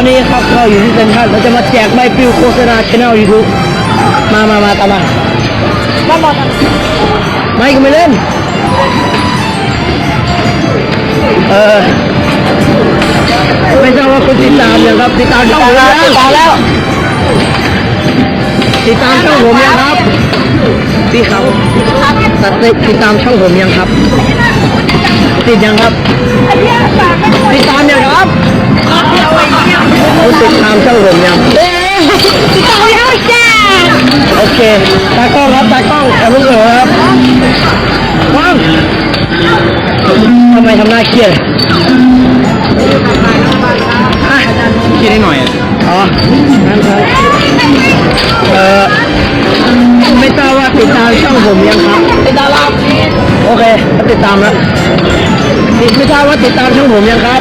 อนนี้ครับเราอยู่ที่เซ็นทรัลเราจะมาแจกใบปลิวโฆษณาช anel YouTube มามามาตามมามาบอกกันไม่ก็ไม่เล่น เออไม่ทราบว่าคุณติดตามยังครับ ติดตามช่องผมยังติดตามแล้ว ติดตามช่องผมยังครับพี่ครับตัดติดติดตามช่องผมยังครับ ติดยังครับ ติดตามยังครับ คุณติดตามช่องผมยังติดตามแล้วจ้าโอเคตากล้องครับตากล้องแอบลูกเหรอครับว้าวทำไมทำหน้าเครียดอะคิดได้หน่อยอะอ๋อนั่นครับเออไม่ทราบว่าติดตามช่องผมยังครับติดตามแล้วโอเคติดตามแล้วติดไม่ทราบว่าติดตามช่องผมยังครับ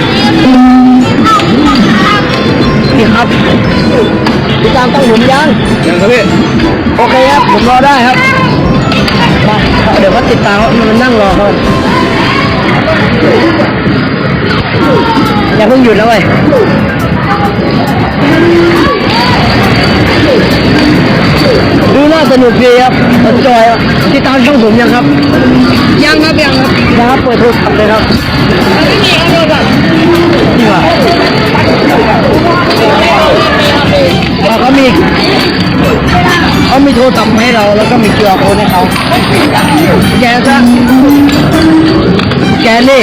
นี่ครับติดตามช่องผมยังยังครับพี่โอเคครับผมรอได้ครับมาเดี๋ยวเขาติดตามเขามันนั่งรอเขาอย่าเพิ่งหยุดแล้วเว้ยดูน่าสนุกดีครับจอยครับติดตามช่องผมยังครับ ยังครับยังครับนะครับเปิดโทรศัพท์เลยครับไม่มีครับโดนแบบนี่ว่าเรา เขามีเขามีโทรศัพท์ให้เราแล้วก็มี QR code ให้เขาแกจะแกเล่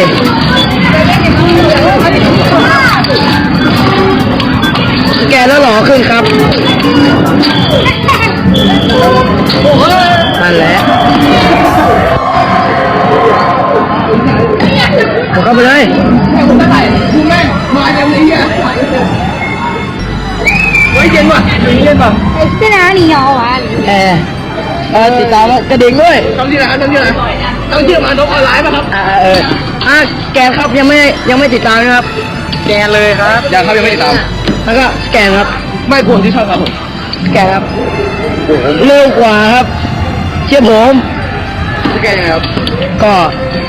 ามแล้วกระดิ่งด้วยต้องที่ไหนต้องที่ไหนต้องที่มานกออนไลน์ป่ะครับอ่าเอออะแกนครับยังไม่ยังไม่ติดตามนะครับ แกนเลยครับยังครับยังไม่ติดตาม แล้วก็สแกนครับ ไม่ควรที่ชอบครับผมสแกนครับเร็วกว่าครับ เชื่อผมสแกนยังไงครับ ก็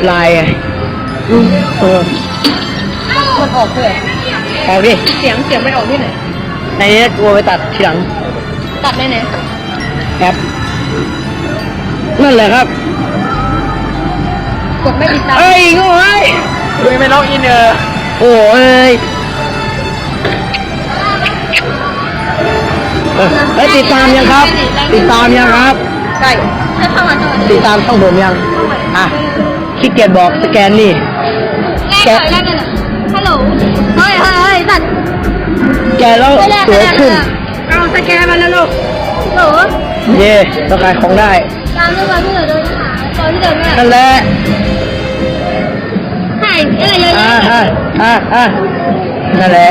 ไลน์เออมันออกเลยออกดิเสียงเสียงไม่ออกที่ไหนในนี้กลัวไปตัดทีหลัง ตัดได้ไหนแอป นั่นแหละครับ กดไม่ติดตามเอ้ยโง่เอ้ยคุยไม่ล็อกอินเนอร์โอ้เอ้ยเออเอ้ยติดตามยังครับ ติดตามยังครับ ใช่ถ้าเข้ามาเข้ามาติดตามช่องผมยัง อะขี้เกียจบอกสแกนนี่แรกเลยแรกเลยฮัลโหลเฮ้ยเฮ้ยเฮ้ยสัตว์แกแล้วสวยขึ้น เอาสแกนมาแล้วลูกโหล เย่เราขายของได้ ตามเรื่องมาเพื่อเดินหาตอนที่เดินมานั่นแหละถ่ายอะไรเยอะอ่าแยะอ่าอ่าอ่านั่นแหละ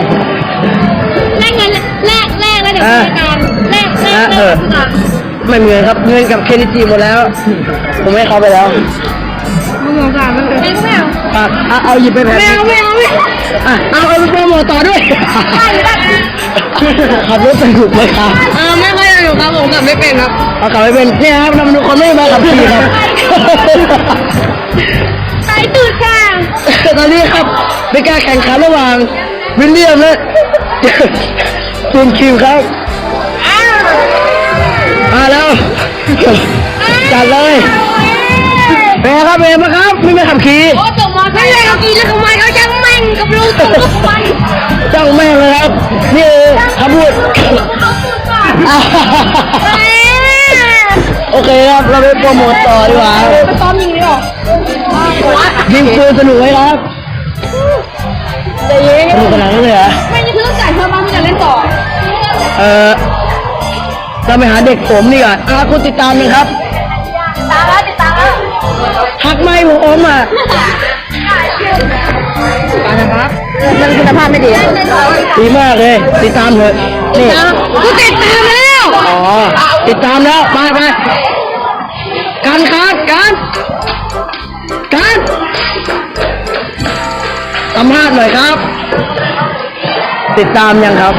แลกเงินแลกแลกแล้วเดี๋ยวผู้จัดการแลกแลกแลกผู้จัดการไม่เหมือนครับเงินกับเครดิตจีหมดแล้ว ผมให้เขาไปแล้วมึงสงสารมันเลยไม่เอาอะอะเอาหยิบไปแผ่นไม่เอาไม่เอาไม่เอาอะเอาเอาไปโปรโมทต่อด้วย ใช่แบบขับรถสนุกเลยครับ เออไม่ค่ อยอยู่ครับผมกลับไม่เป็นครับเอากลับไปเป็นเนี่ยครับนำดูคนไม่มาขับขี่ครับ สายตูดข้างตอนนี้ครับเป็นการแข่งขันระหว่างวิลเลียมและจูนคิวครับมาแล้วจัดเลยเป็นไงครับเป็นไงบ้างครับไม่ไม่ขับขี่โอ้จบมอไม่เลยเขากินแล้วทำไมเขาจังแม่งกับลูกตกรถไฟจ้องแม่งเลยครับนี่คำพูด โอเคครับ เราไปโปรโมทต่อดีกว่าไปซ้อมยิงดีกว่ายิงปืนสนุกไหมครับเดี๋ยวยิงสนุกขนาดนั้นเลยเหรอไม่นี่คือต้องจ่ายเพิ่มบ้างที่จะเล่นต่อ เออเราไปหาเด็กผมนี่ก่อนอะคุณติดตามหนะครับ ตามแล้วติดตามแล้ว ทักไม่ผมอมอะตามนะครับมันคุณภาพไม่ดีดีมากเลย ติดตามเถอะนี่กูติดตามแล้ว อ๋อ ติดตามแล้ว ไปไปการครับการการสัมภาษณ์หน่อยครับ ติดตามยังครับ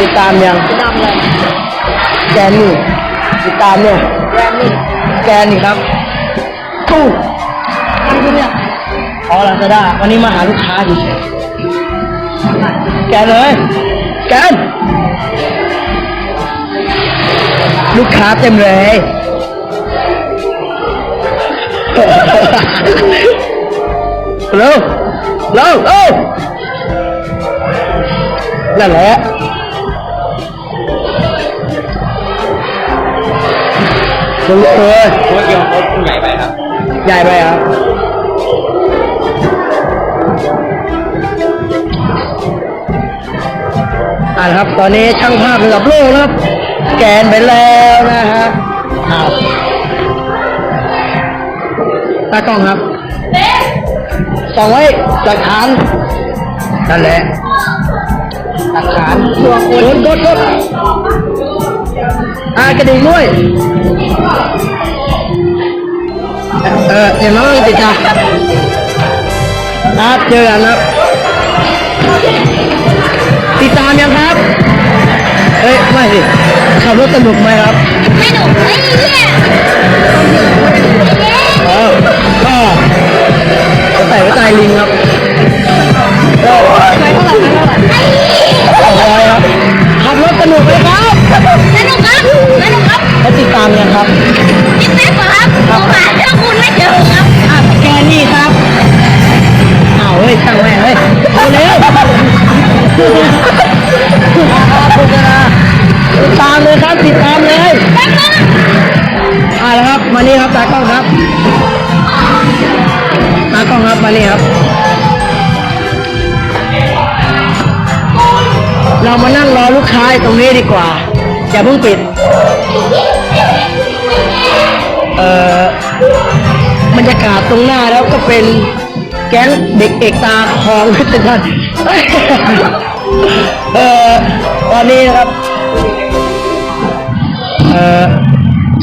ติดตามยังตามเลยแกนนี่ติดตามเนี่ยแรมนี่แกนนี่ครับ ตู้ทำคุณเนี่ยอ๋อลาซาด้าวันนี้มาหาลูกค้าเฉยแกเลย แกนลูกค้าเต็มเลย เร็วเร็วเร็วนั่นแหละลุงเคยเพราะว่าเกี่ยวเขาใหญ่ไปครับ ใหญ่ไปครับอ่านครับ ตอนนี้ช่างภาพระดับโลกนะครับ แกนไปแล้วนะฮะอ้าตากล้องครับส่องไว้หลักฐานนั่นแหละหลักฐานตัวคนกดกดอ่ากระดิ่งด้วย เออเดี๋ยวน้องติดตาครับเจอกันครับติดตามยังครับ เอ้ยไม่สิขับรถสนุกไหมครับไม่หนุกไอ้เหี้ยเออก็เขาใส่ไว้ใต้ลิงครับก็ร้อยครับขับรถสนุกไหมครับสนุกครับ สนุกครับแล้วติดตามยังครับจิ๊บแป๊บเหรอครับผมหาเรื่องคุณไม่เจอครับอะแกนี่ครับอ้าวเฮ้ยช่างแม่งเฮ้ยเอาเร็วโฆษณาติดตามเลยครับติดตามเลยแป๊บนึงอ่าแล้วครับมานี่ครับตากล้องครับตากล้องครับมานี่ครับ เรามานั่งรอลูกค้าอยู่ตรงนี้ดีกว่าอย่าเพิ่งปิด บรรยากาศตรงหน้าแล้วก็เป็นแก๊งเด็กเอกตาคลองพิจารณเอ่อตอนนี้นะครับ เอ่อ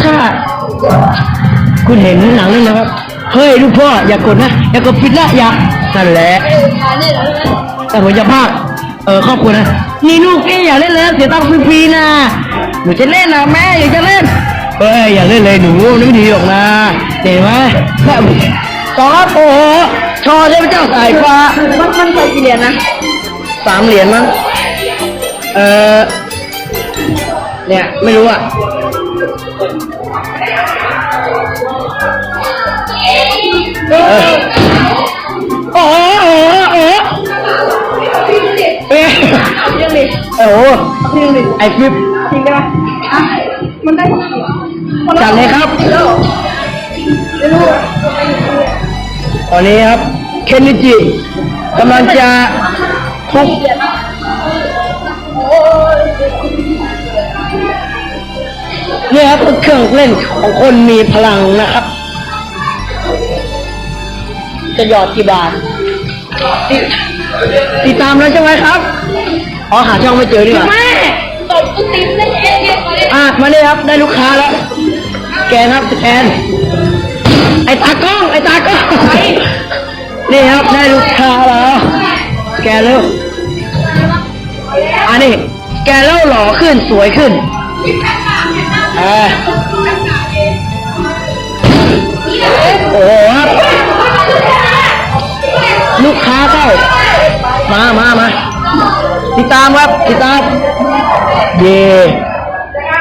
ถ้าคุณเห็นหนังนี่นะครับ เฮ้ยลูกพ่ออย่ากดนะ อย่ากดปิดนะอย่านั่นแหละแต่ผมจะพากเออครอบครัวนะนี่ลูกนี่อย่าเล่นเลยเสียตังค์ฟรีๆนะหนูจะเล่นนะแม่อยากจะเล่นเฮ้ยอย่าเล่นเลยหนูนี่ไม่ดีหรอกนะ เห็นไหมแม่สองครับโอ้โหชอเทพเจ้าสายฟ้ามันมันใส่กี่เหรียญนะสามเหรียญมั้งเออเนี่ยไม่รู้อะเออโอ้โหโอ้โหโอ้โหเอ๊ะเรื่องนี้โอ้โหเรื่องนี้ไอฟิปจริงได้ปะอะมันได้จัดเลยครับไม่รู้ ตอนนี้ครับ เคนนิจิกำลังจะทุบเนี่ยครับเครื่องเล่นของคนมีพลังนะครับ จะหยอดกี่บาทติดติดตามแล้วใช่ไหมครับ อ๋อหาช่องไม่เจอดีกว่าแม่ตบกูติ๊บเลยเอ๊ะเอ๊ะเอ๊ะอะมาเลยครับได้ลูกค้าแล้ว แกนครับแกน ไอ้ตากล้อง ไอ้ตากล้องนี่ครับได้ลูกค้าแล้ว แกเร็วอันนี้แกเล่าหล่อขึ้นสวยขึ้นเออโอ้โหครับลูกค้าเข้า มามามาติดตามครับติดตาม เย่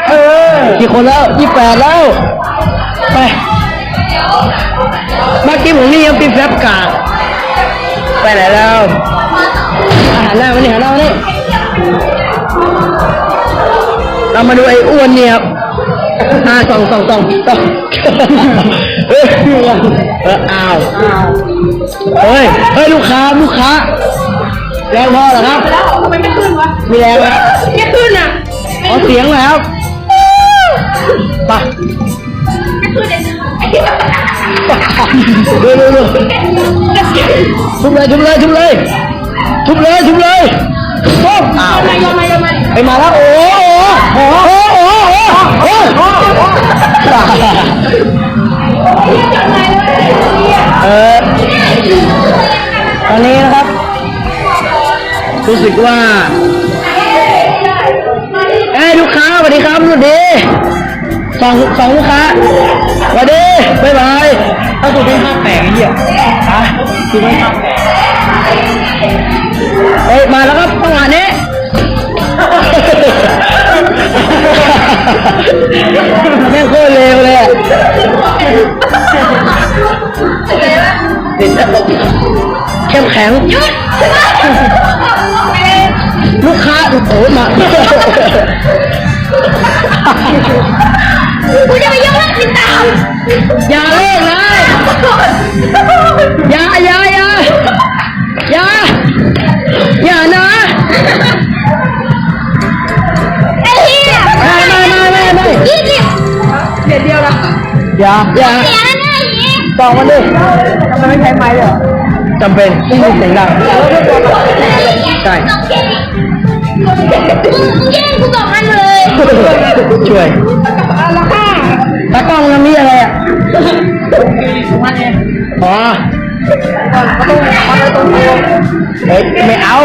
เออกี่คนแล้วยี่แปดแล้ว ไป เมื่อกี้ผมนี่ยังปิดแฟบกาดไปไหนแล้วอาหารแรกวันนี้หาเราเนี่ยเรามาดูไอ้อ้วนเนี่ยครับอ่าส่องส่องส่องส่องเฮ้ยเอออ้าวเฮ้ยเฮ้ยลูกค้าลูกค้าแรงพอเหรอครับทำไมไม่ขึ้นวะมีแรงไหมไม่ขึ้นอะขอเสียงหน่อยครับไปไม่ขึ้น เลยไอ้เหี้ยดูดูดูทุบเลยทุบเลยทุบเลยทุบเลยทุบเลยทุบอ้าวทำไมทำไมทำไมไปมาแล้วโอ้โหโอ้โหโอ้โหโอ้โหเออตอนนี้นะครับ รู้สึกว่าเอ้ยลูกค้าสวัสดีครับสวัสดี สองสองลูกค้าสวัสดีบ๊ายบายถ้าคุณไม่ห้ามแตกไอ้เหี้ยฮะคุณไม่ห้ามแตกเฮ้ยมาแล้วครับจังหวะนี้แม่โคตรเลวเลยอะติดแล้วเข้มแข็ง ลูกค้าโอ้โหมา กูจะไปยุ่งเรื่องติดตามอย่าเล่นเลย อย่าอย่าอย่าอย่าอย่านะไอ้เหี้ยไม่ไม่ไม่ไม่ไม่ยี่สิบอย่าอย่าเสียแล้วนะอย่างงี้บอกมันดิทำไมไม่ใช้ไม้เลยจำเป็นต้องมีเสียงดังใช่ต้องเก่งมึงมึงแย่งกูสองอันเลย ช่วยตากล้องมันมีอะไรอะอ๋อเฮ้ยไม่เอา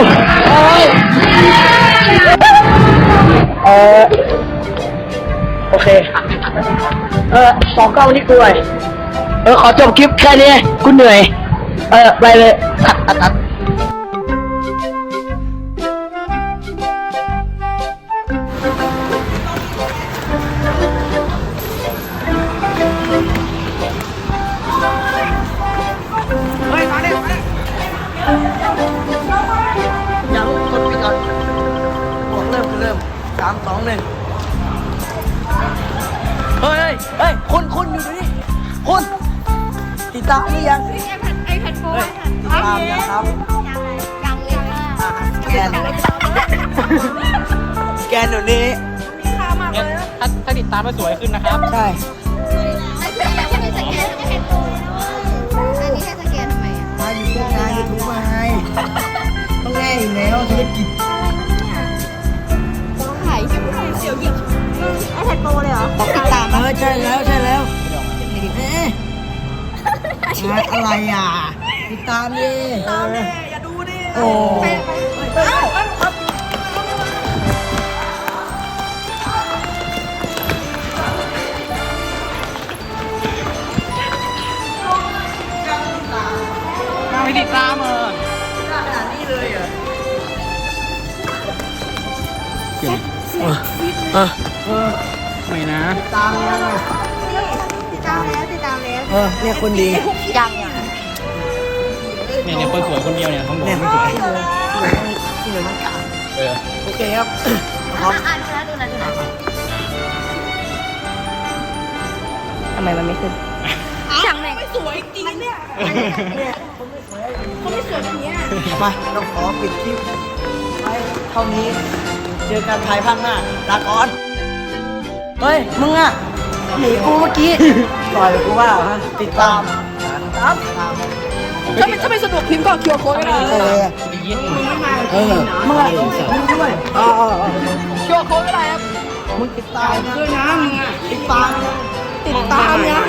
เออโอเค เออสองกล้องนี่กูเลยเออ ขอจบคลิปแค่นี้กูเหนื่อย เออ ไปเลย ตัดตัดตัด ติดตามหรือยังไอแพดโฟนติดตามนะครับยังเลยค่ะสแกนสแกนเดี๋ยวนี้งั้นถ้าถ้าติดตามแล้วสวยขึ้นนะครับ ใช่ไอ้เพื่อนยังไม่ได้สแกนจะแพดโฟนอันนี้ให้สแกนทำไมอะมาอยู่พวกนายยูทูบมาไงต้องแน่อยู่แล้วธุรกิจถ่ายใช่ไหมเดี๋ยวหยิบไอแพดโฟนเลยเหรอติดตามเออใช่แล้วใช่แล้ว เอ๊ะอะไรอะติดตามดิตามดิอย่าดูดิโอ้ไม่ติดตามเออเออไม่นะตามยังอะ ติดตามแล้วติดตามแล้วเออเนี่ยคนดียังยังเนี่ยเนี่ยคนสวยคนเดียวเนี่ยต้องบอกเนี่ยไม่ไม่ติติดดที่เหลือมันกลางเออโอเคครับครับอ่านดูนะดูนะดูนะทำไมมันไม่ขึ้นจังเลยไม่สวยจริงเนี่ยมาเราขอปิดคลิปไว้เท่านี้ เจอกันภายภาคหน้าลาก่อน เฮ้ย มึงอะหนีกูเมื่อกี้ ปล่อยกูว่าฮะติดตามครับถ้าไม่ถ้าไม่สะดวกพิมพ์ก็เคียวโค้ดก็ได้เออไปยิ้มเออมึงอ่มึงด้วยอ๋อเคียวโค้ดก็ได้ครับมึงติดตามด้วยนะมึงอะติดตามติดตามยัง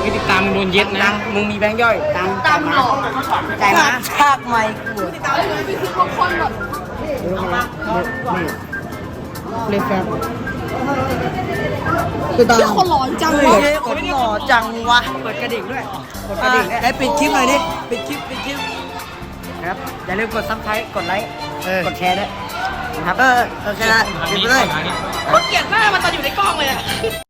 ไม่ติดตามมึงโดนเย็ดนะมึงมีแบงค์ย่อยตังตามหลอกใจมาชากใหม่กูทุกคนแบบเล่นแฟน ติดตามคนหลอนจังเฮ้เลยยคนหล่อจังวะเปิดกระดิ่งด้วยกดกระดิ่งไอ้ปิดคลิปหน่อยดิปิดคลิปปิดคลิป ครับ อย่าลืมกดซับสไครต์กดไลค์กดแชร์ด้วยนะครับ เออโอเคนะปิดไปเลยเกลียดหน้ามันตอนอยู่ในกล้องเลยอะ